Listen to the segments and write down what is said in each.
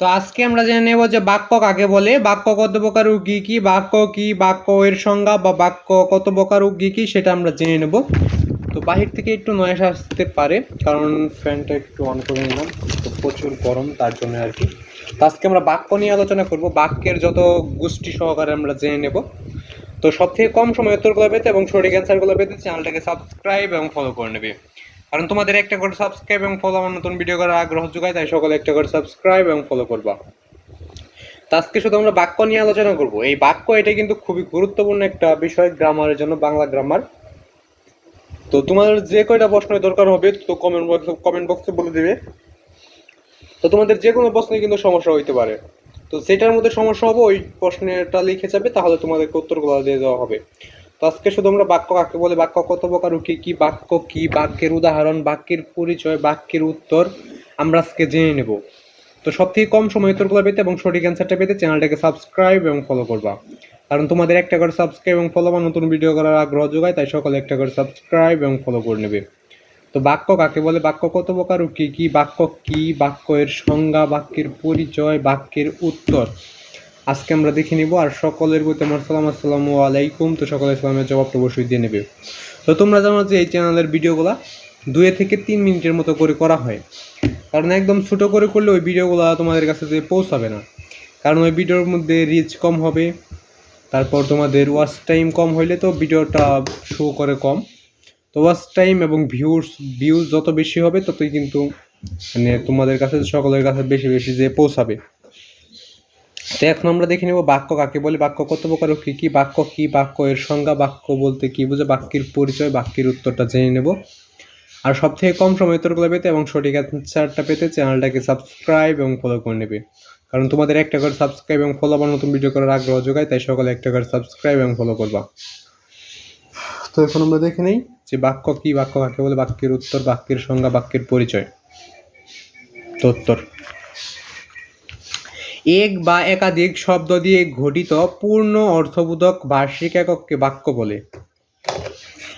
তো আজকে আমরা জেনে নেব যে বাক্য কাকে বলে? বাক্য কত প্রকার ও কি বাক্য কি, বাক্য এর সংজ্ঞা বা বাক্য কত প্রকার ও কি সেটা আমরা জেনে নেব। তো বাহির থেকে একটু নয়েস আসতে পারে, কারণ ফ্যানটা একটু অন করে নিলাম। প্রচুর গরম, তার জন্য আর কি। তো আজকে আমরা বাক্য নিয়ে আলোচনা করব। বাক্যের যত গোষ্ঠী সহকারে আমরা জেনে নেব। তো সব থেকে কম সময় উত্তরগুলো পেতে এবং সঠিক অ্যান্সারগুলো পেতে চ্যানেলটাকে সাবস্ক্রাইব এবং ফলো করে নেবে। কারণ তোমাদের একটা করে সাবস্ক্রাইব এবং ফলো আমার নতুন ভিডিও করার আগ্রহ যোগায়, তাই সকলে একটা করে সাবস্ক্রাইব এবং ফলো করবা। আজকে শুধু আমরা বাক্য নিয়ে আলোচনা করব। এই বাক্য এটা কিন্তু খুবই গুরুত্বপূর্ণ একটা বিষয় গ্রামারের জন্য, বাংলা গ্রামার তো তোমাদের যে কয়টা প্রশ্নের দরকার হবে, তো কমেন্ট বক্স কমেন্ট বক্সে বলে দিবে। তো তোমাদের যে কোনো প্রশ্নে কিন্তু সমস্যা হইতে পারে। তো সেটার মধ্যে সমস্যা হবে, ওই প্রশ্নটা লিখে যাবে, তাহলে তোমাদেরকে উত্তরগুলো দিয়ে দেওয়া হবে। তো আজকে শুধু আমরা বাক্য কাকে বলে? বাক্য কত প্রকার ও কি কি বাক্য, কি বাক্যের উদাহরণ, বাক্যের পরিচয়, বাক্যের উত্তর আমরা আজকে জেনে নেব। তো সব থেকে কম সময় উত্তরগুলো পেতে এবং সঠিক অ্যান্সারটা পেতে চ্যানেলটাকে সাবস্ক্রাইব এবং ফলো করবা। কারণ তোমাদের একটা করে সাবস্ক্রাইব এবং ফলো বা নতুন ভিডিও করার আগ্রহ যোগায়, তাই সকলে একটা করে সাবস্ক্রাইব এবং ফলো করে নেবে। তো বাক্য কাকে বলে? বাক্য কত প্রকার ও কি কি বাক্য, কি বাক্যের সংজ্ঞা, বাক্যের পরিচয়, বাক্যের উত্তর? আজকে আমরা দেখে নিব আর সকলের প্রতি আমার সালাম, আসসালামু আলাইকুম। তো সকলের সালামের জবাবটা অবশ্যই দিয়ে নেবে। তো তোমরা জানো যে এই চ্যানেলের ভিডিওগুলো দুয়ে থেকে তিন মিনিটের মতো করে করা হয়। কারণ একদম ছোটো করে করলে ওই ভিডিওগুলো তোমাদের কাছে যে পৌঁছাবে না। কারণ ওই ভিডিওর মধ্যে রিচ কম হবে, তারপর তোমাদের ওয়াচ টাইম কম হইলে তো ভিডিওটা শো করে কম। তো ওয়াচ টাইম এবং ভিউস ভিউজ যত বেশি হবে ততই কিন্তু মানে তোমাদের কাছে, সকলের কাছে বেশি বেশি যে পৌঁছাবে। তো এখন আমরা দেখে নেব বাক্য কাকে বলে, বাক্য কত প্রকার ও কি কি, বাক্য কি, বাক্য এর সংজ্ঞা, বাক্য বলতে কি বুঝে, বাক্যের পরিচয়, বাক্যের উত্তরটা জেনে নেব। আর সব থেকে কম সময় উত্তরগুলো পেতে এবং সঠিক অ্যান্সারটা পেতে চ্যানেলটাকে সাবস্ক্রাইব এবং ফলো করে নেবে। কারণ তোমাদের একটা করে সাবস্ক্রাইব এবং ফলো বা নতুন ভিডিও করার আগ্রহ যোগায়, তাই সকলে একটা করে সাবস্ক্রাইব এবং ফলো করবা। তো এখন আমরা দেখে নেই যে বাক্য কি, বাক্য কাকে বলে, বাক্যের উত্তর, বাক্যের সংজ্ঞা, বাক্যের পরিচয়। তো উত্তর। এক বা একাধিক শব্দ দিয়ে গঠিত পূর্ণ অর্থবোধক বার্ষিক একককে বাক্য বলে।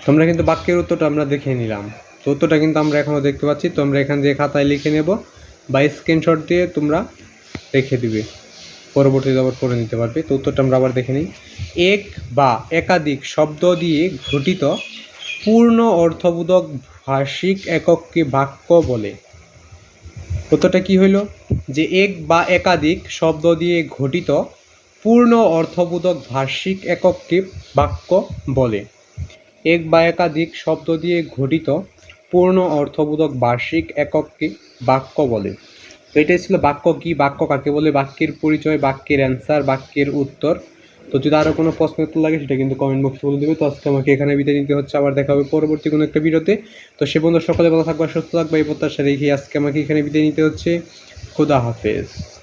তোমরা কিন্তু বাক্যের উত্তরটা আমরা দেখে নিলাম। তো উত্তরটা কিন্তু আমরা এখনও দেখতে পাচ্ছি। তোমরা এখান দিয়ে খাতায় লিখে নেব বা স্ক্রিনশট দিয়ে তোমরা রেখে দিবে। পরবর্তীতে আবার করে নিতে পারবে। তো উত্তরটা আমরা আবার দেখে নিই। এক বা একাধিক শব্দ দিয়ে গঠিত পূর্ণ অর্থবোধক ভাষিক একককে বাক্য বলে। উত্তরটা কি হইল? যে এক বা একাধিক শব্দ দিয়ে গঠিত পূর্ণ অর্থবোধক ভাষিক একককে বাক্য বলে। এক বা একাধিক শব্দ দিয়ে গঠিত পূর্ণ অর্থবোধক বার্ষিক একককে বাক্য বলে। তো এটাই ছিল বাক্য কি, বাক্য কাকে বলে, বাক্যের পরিচয়, বাক্যের অ্যান্সার বাক্যের উত্তর। তো যদি আরও কোনো প্রশ্ন উত্তর লাগে, সেটা কিন্তু কমেন্ট বক্সে বলে দেবে। তো আজকে আমাকে এখানে বিদায় নিতে হচ্ছে। আবার দেখা হবে পরবর্তী কোনো একটা ভিডিওতে। তো সে বন্ধু সকলে ভালো থাকবে, সুস্থ থাকবে। এই প্রত্যাশা রেখে আজকে আমাকে এখানে বিদায় নিতে হচ্ছে। da Rafes